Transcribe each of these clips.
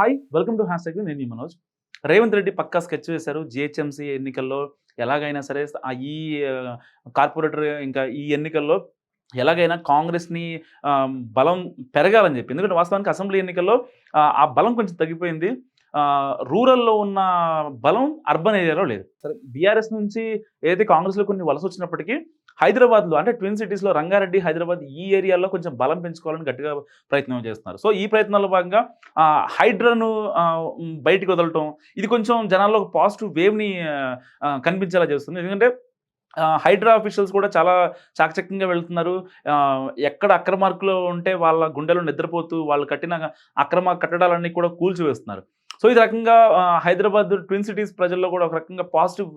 Hi welcome to hash నేను మీ మనోజ్. రేవంత్ రెడ్డి పక్కా స్కెచ్ వేశారు. జిహెచ్ఎంసీ ఎన్నికల్లో ఎలాగైనా సరే ఈ కార్పొరేటర్ ఇంకా ఈ ఎన్నికల్లో ఎలాగైనా కాంగ్రెస్ని బలం పెరగాలని చెప్పి. ఎందుకంటే వాస్తవానికి అసెంబ్లీ ఎన్నికల్లో ఆ, బలం కొంచెం తగ్గిపోయింది. రూరల్లో ఉన్న బలం అర్బన్ ఏరియాలో లేదు. సరే బీఆర్ఎస్ నుంచి ఏదైతే కాంగ్రెస్లో కొన్ని వలస వచ్చినప్పటికీ హైదరాబాద్లో అంటే ట్విన్ సిటీస్లో రంగారెడ్డి హైదరాబాద్ ఈ ఏరియాలో కొంచెం బలం పెంచుకోవాలని గట్టిగా ప్రయత్నం చేస్తున్నారు. సో ఈ ప్రయత్నాల్లో భాగంగా హైడ్రాను బయటికి వదలటం ఇది కొంచెం జనాల్లో ఒక పాజిటివ్ వేవ్ని కనిపించేలా చేస్తుంది. ఎందుకంటే హైడ్రా ఆఫీషియల్స్ కూడా చాలా చాకచక్యంగా వెళ్తున్నారు. ఎక్కడ అక్రమార్కులు ఉంటే వాళ్ళ గుండెలో నిద్రపోతూ వాళ్ళు కట్టిన అక్రమ కట్టడాలన్నీ కూడా కూల్చివేస్తున్నారు. సో ఇది రకంగా హైదరాబాద్ ట్విన్ సిటీస్ ప్రజల్లో కూడా ఒక రకంగా పాజిటివ్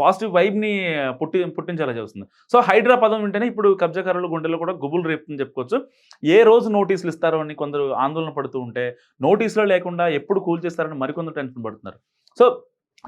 పాజిటివ్ వైబ్ని పుట్టి పుట్టించేలా చేస్తుంది. సో హైడ్రా పదం వింటేనే ఇప్పుడు కబ్జాకారులు గుండెల్లో కూడా గుబులు రేపుతుందని చెప్పుకోవచ్చు. ఏ రోజు నోటీసులు ఇస్తారో అని కొందరు ఆందోళన పడుతూ ఉంటే నోటీసులు లేకుండా ఎప్పుడు కూల్ చేస్తారని మరికొందరు టెన్షన్ పడుతున్నారు. సో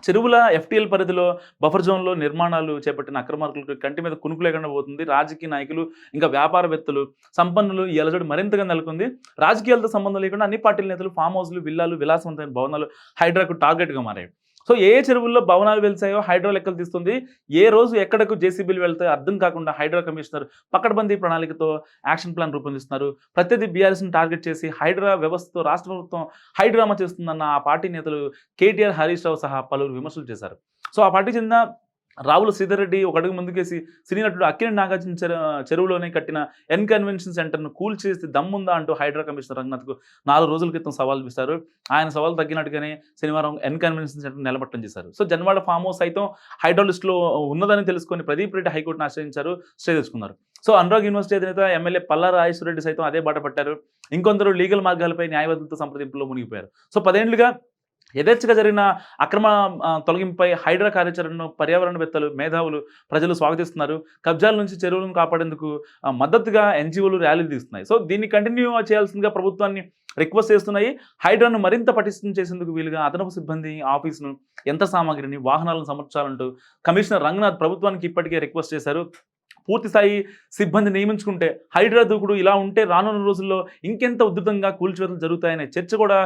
చెరువుల ఎఫ్టీఎల్ పరిధిలో బఫర్ జోన్లో నిర్మాణాలు చేపట్టిన అక్రమార్కులకు కంటి మీద కునుకు లేకుండా పోతుంది. రాజకీయ నాయకులు ఇంకా వ్యాపారవేత్తలు సంపన్నులు ఈ అలజడి మరింతగా నెలకొంది. రాజకీయాలతో సంబంధం లేకుండా అన్ని పార్టీల నేతలు ఫామ్ హౌస్లు విల్లాలు విలాసవంతమైన భవనాలు హైడ్రాకు టార్గెట్గా మారాయి. సో ఏ చెరువుల్లో భవనాలు వెళ్తాయో హైడ్రో లెక్కలు తీస్తుంది. ఏ రోజు ఎక్కడకు జేసీబీలు వెళ్తాయో అర్థం కాకుండా హైడ్రో కమిషనర్ పకడ్బందీ ప్రణాళికతో యాక్షన్ ప్లాన్ రూపొందిస్తున్నారు. ప్రతిదీ బీఆర్ఎస్ని టార్గెట్ చేసి హైడ్రా వ్యవస్థతో రాష్ట్ర ప్రభుత్వం హైడ్రామా చేస్తుందన్న ఆ పార్టీ నేతలు కేటీఆర్ హరీష్ రావు సహా పలువురు విమర్శలు చేశారు. సో ఆ పార్టీకి చెందిన రావుల శ్రీధర్ ఒక అడుగు ముందుకేసి సినీ నటుడు అక్కినేని నాగార్జున చెరువులోనే కట్టిన ఎన్ కన్వెన్షన్ సెంటర్ను కూల్ చేసి దమ్ముందా అంటూ హైడ్రా కమిషనర్ రంగనాథ్కు నాలుగు రోజుల క్రితం సవాల్ ఇస్తారు ఆయన సవాల్ తగ్గినట్టుగానే శనివారం ఎన్ కన్వెన్షన్ సెంటర్ నిలబట్టం చేశారు. సో జన్వాడ ఫామ్ హౌస్ సైతం హైడ్రాలిస్ట్లో ఉన్నదని తెలుసుకొని ప్రదీప్ రెడ్డి హైకోర్టును ఆశ్రయించారు స్టే తెచ్చుకున్నారు. సో అనురాగ్ యూనివర్సిటీ అధినేత ఎమ్మెల్యే పల్లా రాజేశ్వర రెడ్డి సైతం అదే బాట పట్టారు. ఇంకొందరు లీగల్ మార్గాలపై న్యాయవాదులతో సంప్రదింపులో మునిగిపోయారు. సో పదేండ్లుగా యథేచ్ఛగా జరిగిన అక్రమ తొలగింపై తొలగింపుపై హైడ్రా కార్యాచరణను పర్యావరణవేత్తలు మేధావులు ప్రజలు స్వాగతిస్తున్నారు. కబ్జాల నుంచి చెరువులను కాపాడేందుకు మద్దతుగా ఎన్జిఓలు ర్యాలీలు తీస్తున్నాయి. సో దీన్ని కంటిన్యూ చేయాల్సిందిగా ప్రభుత్వాన్ని రిక్వెస్ట్ చేస్తున్నాయి. హైడ్రాను మరింత పటిష్టం చేసేందుకు వీలుగా అదనపు సిబ్బంది ఆఫీసును యంత్ర సామాగ్రిని వాహనాలను సమర్చాలంటూ కమిషనర్ రంగనాథ్ ప్రభుత్వానికి ఇప్పటికే రిక్వెస్ట్ చేశారు. పూర్తి స్థాయి సిబ్బంది నియమించుకుంటే హైడ్రా దూకుడు ఇలా ఉంటే రానున్న రోజుల్లో ఇంకెంత ఉధృతంగా కూల్చివేతలు జరుగుతాయనే చర్చ కూడా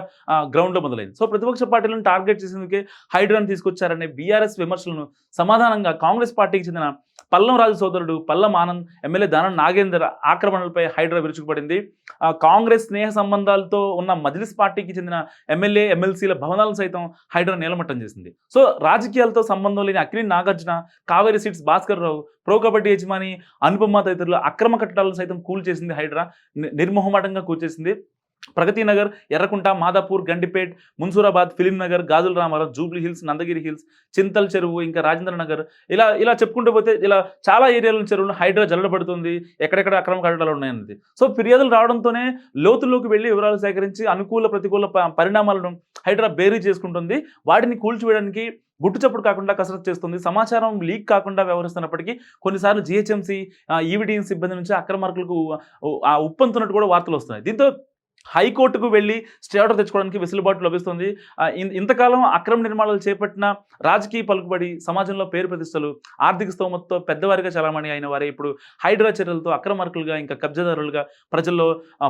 గ్రౌండ్లో మొదలైంది. సో ప్రతిపక్ష పార్టీలను టార్గెట్ చేసేందుకే హైడ్రాను తీసుకొచ్చారనే బీఆర్ఎస్ విమర్శలను సమాధానంగా కాంగ్రెస్ పార్టీకి చెందిన పల్లం రాజు సోదరుడు పల్లం ఆనంద్ ఎమ్మెల్యే దానం నాగేందర్ ఆక్రమణలపై హైడ్రా విరుచుకుపడింది. ఆ, కాంగ్రెస్ స్నేహ సంబంధాలతో ఉన్న మజ్లిస్ పార్టీకి చెందిన ఎమ్మెల్యే ఎమ్మెల్సీల భవనాలను సైతం హైడ్రా నీలమట్టం చేసింది. సో రాజకీయాలతో సంబంధం లేని అక్కినేని నాగార్జున కావేరి సీట్స్ భాస్కర్ రావు ప్రో కబడ్డీ యజమాని అనుపమ తదితరులు అక్రమ కట్టడాలను సైతం కూల్ చేసింది హైడ్రా నిర్మోహమాటంగా కూల్చేసింది. Pragathi Nagar Errakunta Madhapur Gandipet Munsurabad film Nagar Gajula Ramarao Jubilee Hills Nandagiri Hills Chintal చెరువు ఇంకా రాజేంద్ర నగర్. ఇలా ఇలా చెప్పుకుంటూ పోతే ఇలా చాలా ఏరియాల చెరువులు హైడ్రా జల్లబడుతుంది ఎక్కడెక్కడ అక్రమ కట్టడాలు ఉన్నాయన్నది. సో ఫిర్యాదులు రావడంతోనే లోతుల్లోకి వెళ్ళి వివరాలు సేకరించి అనుకూల ప్రతికూల ప- పరిణామాలను హైడ్రా బేరీ చేసుకుంటుంది. వాటిని కూల్చివేయడానికి గుట్టు చప్పుడు కాకుండా కసరత్తు చేస్తుంది. సమాచారం లీక్ కాకుండా వ్యవహరిస్తున్నప్పటికీ కొన్నిసార్లు జిహెచ్ఎంసీ ఈవిడిఎన్ సిబ్బంది నుంచి అక్రమార్కులకు ఆ ఉప్పంతున్నట్టు కూడా వార్తలు వస్తున్నాయి. దీంతో హైకోర్టుకు వెళ్ళి స్టే ఆర్డర్ తెచ్చుకోవడానికి వెసులుబాటు లభిస్తుంది. ఇంతకాలం అక్రమ నిర్మాణాలు చేపట్టిన రాజకీయ పలుకుబడి సమాజంలో పేరు ప్రతిష్టలు ఆర్థిక స్తోమతతో పెద్దవారిగా చలామణి అయిన వారే ఇప్పుడు హైడ్రా చర్యలతో అక్రమార్కులుగా ఇంకా కబ్జాదారులుగా ప్రజల్లో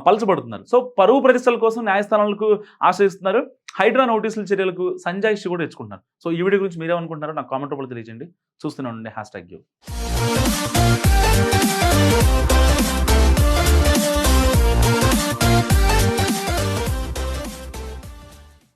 పలచబడుతున్నారు. సో పరువు ప్రతిష్టల కోసం న్యాయస్థానాలకు ఆశ్రయిస్తున్నారు. హైడ్రా నోటీసుల చర్యలకు సంజాయిషి కూడా తెచ్చుకుంటున్నారు. సో ఈ వీడియో గురించి మీరేమనుకుంటున్నారో నాకు కామెంట్ రూపంలో తెలియజేయండి. చూస్తూనే ఉండండి. Hashtag U.